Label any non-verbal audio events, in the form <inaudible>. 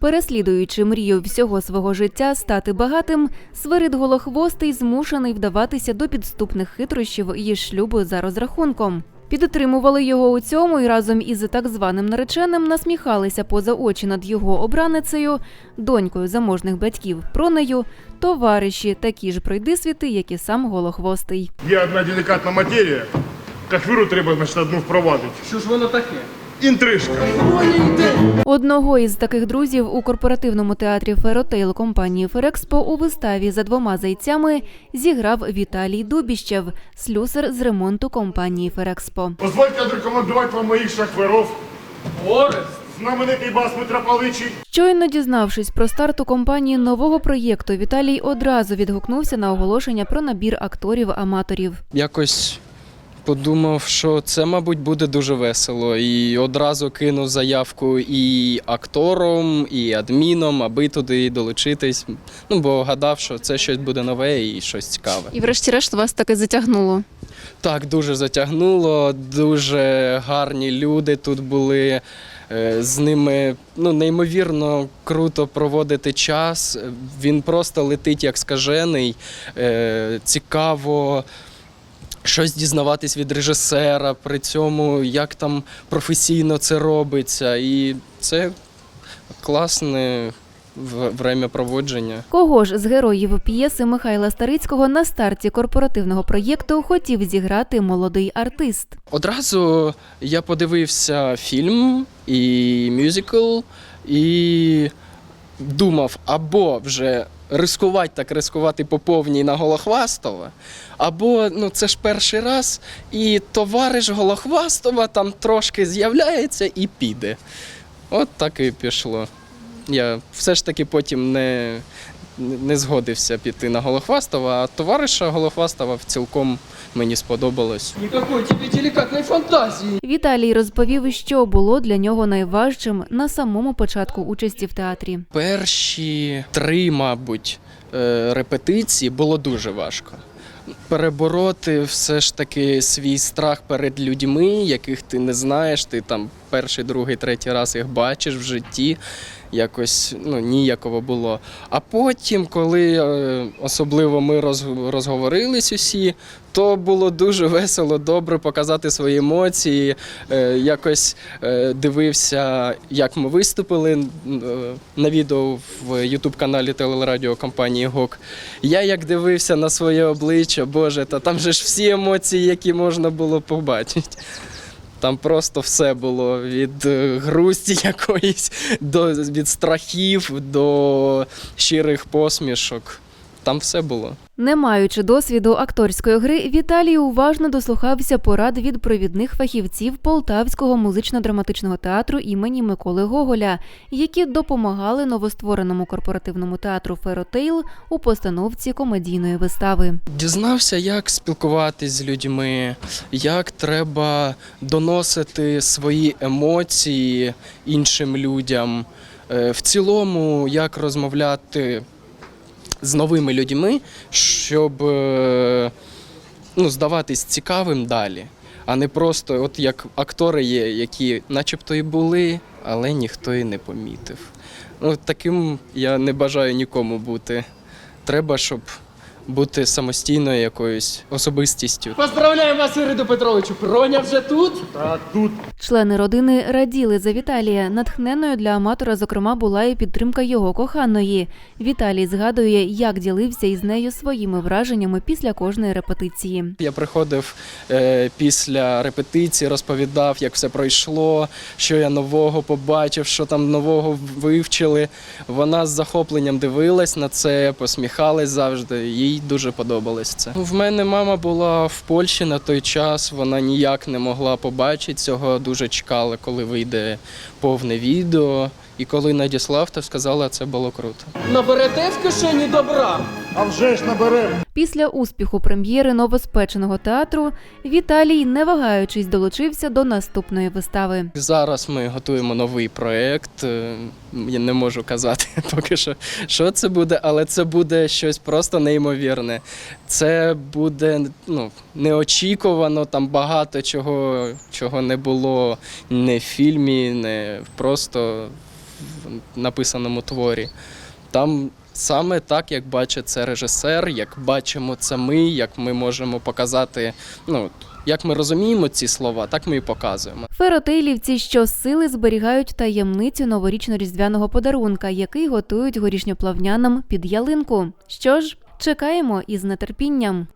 Переслідуючи мрію всього свого життя стати багатим, Свирид Голохвостий змушений вдаватися до підступних хитрощів її шлюбу за розрахунком. Підтримували його у цьому і разом із так званим нареченим насміхалися поза очі над його обраницею, донькою заможних батьків Пронею, товариші, такі ж пройдисвіти, як і сам Голохвостий. Є одна делікатна матерія. Кахвіру треба, значить, одну впровадити. Що ж воно таке? Інтрижка. Одного із таких друзів у корпоративному театрі Феротейл компанії Ферекспо у виставі за двома зайцями зіграв Віталій Дубіщев, слюсар з ремонту компанії Ферекспо. Дозвольте рекомендувати вам моїх шахверов. Орест! Знаменитий бас Митрополичий. Щойно дізнавшись про старт у компанії нового проєкту, Віталій одразу відгукнувся на оголошення про набір акторів-аматорів. якось подумав, що це, мабуть, буде дуже весело. І одразу кинув заявку і актором, і адміном, аби туди долучитись. Ну, бо гадав, що це щось буде нове і щось цікаве. І врешті-решт вас таки затягнуло. Так, дуже затягнуло, дуже гарні люди тут були. Е, З ними ну, неймовірно круто проводити час. Він просто летить як скажений. Е, Цікаво щось дізнаватись від режисера, при цьому як там професійно це робиться. І це класне в- времяпроводження. Кого ж з героїв п'єси Михайла Старицького на старті корпоративного проєкту хотів зіграти молодий артист? Одразу я подивився фільм і мюзикл, і думав, або вже рискувати так рискувати по повній на Голохвастова, або ну це ж перший раз, і товариш Голохвастова там трошки з'являється і піде. От так і пішло. Я все ж таки потім не, не згодився піти на Голохвастова, а товариша Голохвастова цілком мені сподобалось. Никакой тебе деликатной фантазии. Віталій розповів, що було для нього найважчим на самому початку участі в театрі. Перші три, мабуть, е, репетиції було дуже важко. Перебороти все ж таки свій страх перед людьми, яких ти не знаєш, ти там перший, другий, третій раз їх бачиш в житті. Якось ну, ніяково було. А потім, коли е, особливо ми роз- розговорились усі, то було дуже весело, добре показати свої емоції. Е, якось е, дивився, як ми виступили на відео в Ютуб-каналі телерадіокомпанії ГОК. Я як дивився на своє обличчя, Боже, та там же ж всі емоції, які можна було побачити. Там просто все було від е, грусті <laughs> якоїсь до від страхів до щирих посмішок. Там все було. Не маючи досвіду акторської гри, Віталій уважно дослухався порад від провідних фахівців Полтавського музично-драматичного театру імені Миколи Гоголя, які допомагали новоствореному корпоративному театру Феротейл у постановці комедійної вистави. Дізнався, як спілкуватись з людьми, як треба доносити свої емоції іншим людям. Е, В цілому, як розмовляти з новими людьми, щоб е, ну, здаватись цікавим далі, а не просто, от як актори є, які начебто і були, але ніхто і не помітив. Ну, таким я не бажаю нікому бути. Треба, щоб бути самостійною якоюсь особистістю. Поздравляем вас, Іриду Петровичу. Проня вже тут? Та тут Члени родини раділи за Віталія. Натхненною для аматора, зокрема, була і підтримка його коханої. Віталій згадує, як ділився із нею своїми враженнями після кожної репетиції. Я приходив е, після репетиції, розповідав, як все пройшло, що я нового побачив, що там нового вивчили. Вона з захопленням дивилась на це, посміхалась завжди. Їй дуже подобалось це. В мене мама була в Польщі на той час. Вона ніяк не могла побачити цього. Дуже чекала, коли вийде повне відео. І коли надіслав, то сказала, це було круто. Наберете в кишені добра. а вже ж наберемо. Після успіху прем'єри новоспеченого театру Віталій, не вагаючись, долучився до наступної вистави. Зараз ми готуємо новий проєкт. Е, Я не можу казати <laughs> поки що, що це буде, але це буде щось просто неймовірне. Це буде ну, неочікувано, там багато чого, чого не було не в фільмі, не просто в написаному творі. Там саме так, як бачить це режисер, як бачимо це ми, як ми можемо показати, ну, як ми розуміємо ці слова, так ми і показуємо. Феротейлівці щосили зберігають таємницю новорічно-різдвяного подарунка, який готують горішньоплавнянам під ялинку. Що ж, чекаємо із нетерпінням.